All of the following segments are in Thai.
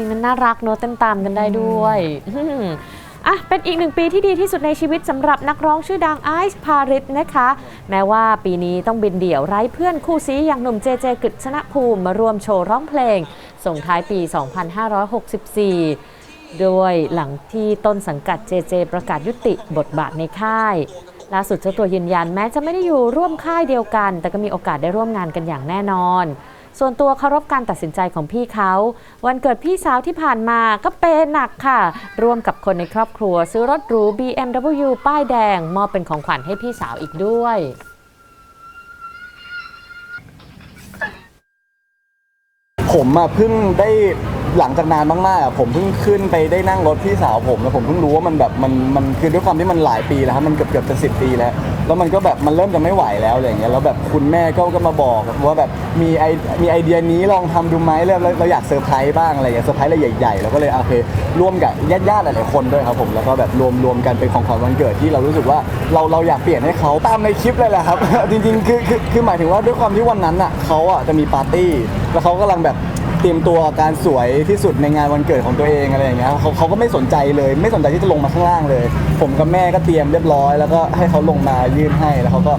ลงนั้นน่ารักเนอะเต้นตามกันได้ด้วยอืมอะเป็นอีกหนึ่งปีที่ดีที่สุดในชีวิตสำหรับนักร้องชื่อดังไอซ์พาริสนะคะ แม้ว่าปีนี้ต้องบินเดี่ยวไร้เพื่อนคู่ซีอย่างหนุ่มเจเจกฤษณภูมิ มารวมโชว์ร้องเพลง ส่งท้ายปี 2564ด้วยหลังที่ต้นสังกัดเจเจประกาศยุติบทบาทในค่ายล่าสุดเจ้าตัวยืนยันแม้จะไม่ได้อยู่ร่วมค่ายเดียวกัน แต่ก็มีโอกาสได้ร่วมงานกันอย่างแน่นอน ส่วนตัวเคารพการตัดสินใจของพี่เขา วันเกิดพี่สาวที่ผ่านมาก็เปย์หนักค่ะ ร่วมกับคนในครอบครัว ซื้อรถหรู BMW ป้ายแดง มอบเป็นของขวัญให้พี่สาวอีกด้วยผมอะเพิ่งได้หลังจากนานมากๆอะผมเพิ่งขึ้นไปได้นั่งรถพี่สาวผมแล้วผมเพิ่งรู้ว่ามันแบบมันมันคือด้วยความที่มันหลายปีแล้วครับมันเกือบเกือบจะสิบปีแล้ว แล้วมันก็แบบมันเริ่มจะไม่ไหวแล้วอะไรอย่างเงี้ยแล้วแบบคุณแม่ก็ก็มาบอกว่าแบบมีไอมีไอเดียนี้ลองทำดูไหมแล้วเราอยากเซอร์ไพรส์บ้างอะไรอย่างเงี้ยเซอร์ไพรส์อะไรใหญ่ๆแล้วก็เลยโอเคร่วมกับญาติๆหลายๆคนด้วยครับผมแล้วก็แบบรวมรวมกันเป็นของขวัญวันเกิดที่เรารู้สึกว่าเราเราอยากเปลี่ยนให้เขาตามในคลิปเลยแหละครับ จริงๆคือคือคือหมายถึงว่าด้วยความที่วันนั้นอะเขาอะจะมีปาร์ตี้แล้วเขากำลังแบบ เตรียมตัวการสวยที่สุดในงานวันเกิดของตัวเองอะไรอย่างเงี้ยเขาเขาก็ไม่สนใจเลย ไม่สนใจที่จะลงมาข้างล่างเลย ผมกับแม่ก็เตรียมเรียบร้อย แล้วก็ให้เขาลงมายื่นให้แล้วเขาก็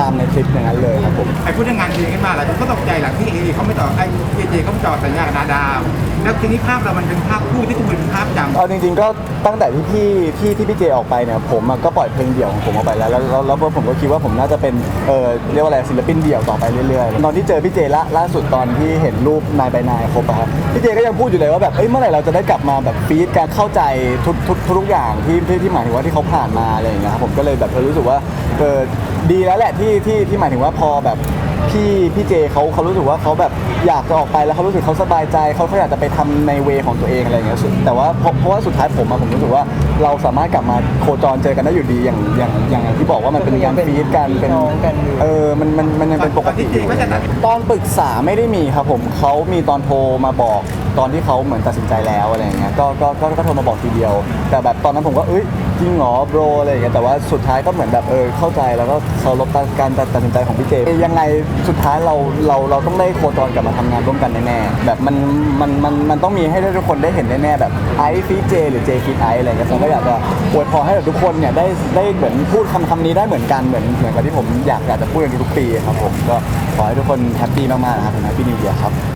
ตามในคลิปอย่างนั้นเลยครับผมไอ้พูดเรื่องงานเพลงขึ้นมาแล้วก็ตกใจหลังที่เอเขาไม่ต่อไอ้เจเจเขาไม่ต่อสัญญากับนาดาวแล้วทีนี้ภาพเรามันเป็นภาพคู่ที่ทุกคนเป็นภาพจำเอาจริง ๆ ก็ตั้งแต่ที่พี่ที่ที่พี่เจออกไปเนี่ยผมอะก็ปล่อยเพลงเดี่ยวของผมออกไปแล้วแล้วแล้วแล้วผมก็คิดว่าผมน่าจะเป็นเออเรียกว่าอะไรศิลปินเดี่ยวต่อไปเรื่อยๆตอนที่เจอพี่เจละล่าสุดตอนที่เห็นรูปนายไปนายครบอะครับพี่เจก็ยังพูดอยู่เลยว่าแบบเอ้ยเมื่อไหร่เราจะได้กลับมาแบบฟีดการเข้าใจทุกทุกทุกอย่างที่ที่ที่หมายถึงว่าที่เขาผ่านมาอะไรอย่างเงี้ยครับผมก็เลยแบบเออรู้สึกว่าเออดีแล้วแหละที่ที่ที่หมายถึงว่าพอแบบ พี่พี่เจเขาเขารู้สึกว่าเขาแบบอยากจะออกไปแล้วเขารู้สึกเขาสบายใจเขาเขาอยากจะไปทำในเวของตัวเองอะไรอย่างเงี้ยสุดแต่ว่าเพราะเพราะว่าสุดท้ายผมอะผมรู้สึกว่าเราสามารถกลับมาโคจรเจอกันได้อยู่ดีอย่างอย่างอย่างที่บอกว่ามันเป็นการฟีดกันเป็นน้องกันอยู่ เออมันมันมันยังเป็นปกติตอนที่ตอนปรึกษาไม่ได้มีครับผมเขามีตอนโทรมาบอก ตอนที่เขาเหมือนตัดสินใจแล้วอะไรอย่างเงี้ยก็ก็ก็ก็โทรมาบอกทีเดียว แต่แบบตอนนั้นผมก็เอ้ยจริงเหรอโบรอะไรอย่างเงี้ยแต่ว่าสุดท้ายก็เหมือนแบบเออเข้าใจแล้วก็เคารพการตัดสินใจของพี่เจยังไงสุดท้ายเราเราเราต้องได้โคจรกลับมาทำงานร่วมกันแน่ๆแบบมันมันมันมันต้องมีให้ทุกคนได้เห็นแน่ๆแบบไอซ์ฟีเจหรือเจฟีไออะไรอย่างเงี้ยผมก็อยากจะอวยพรให้กับทุกคนเนี่ยได้ได้เหมือนพูดคำคำนี้ได้เหมือนกันเหมือนเหมือนกับที่ผมอยากอยากจะพูดกันทุกๆปีครับผมก็ขอให้ทุกคนแฮปปี้มากๆนะครับแฮปปี้นิวเยียร์ครับ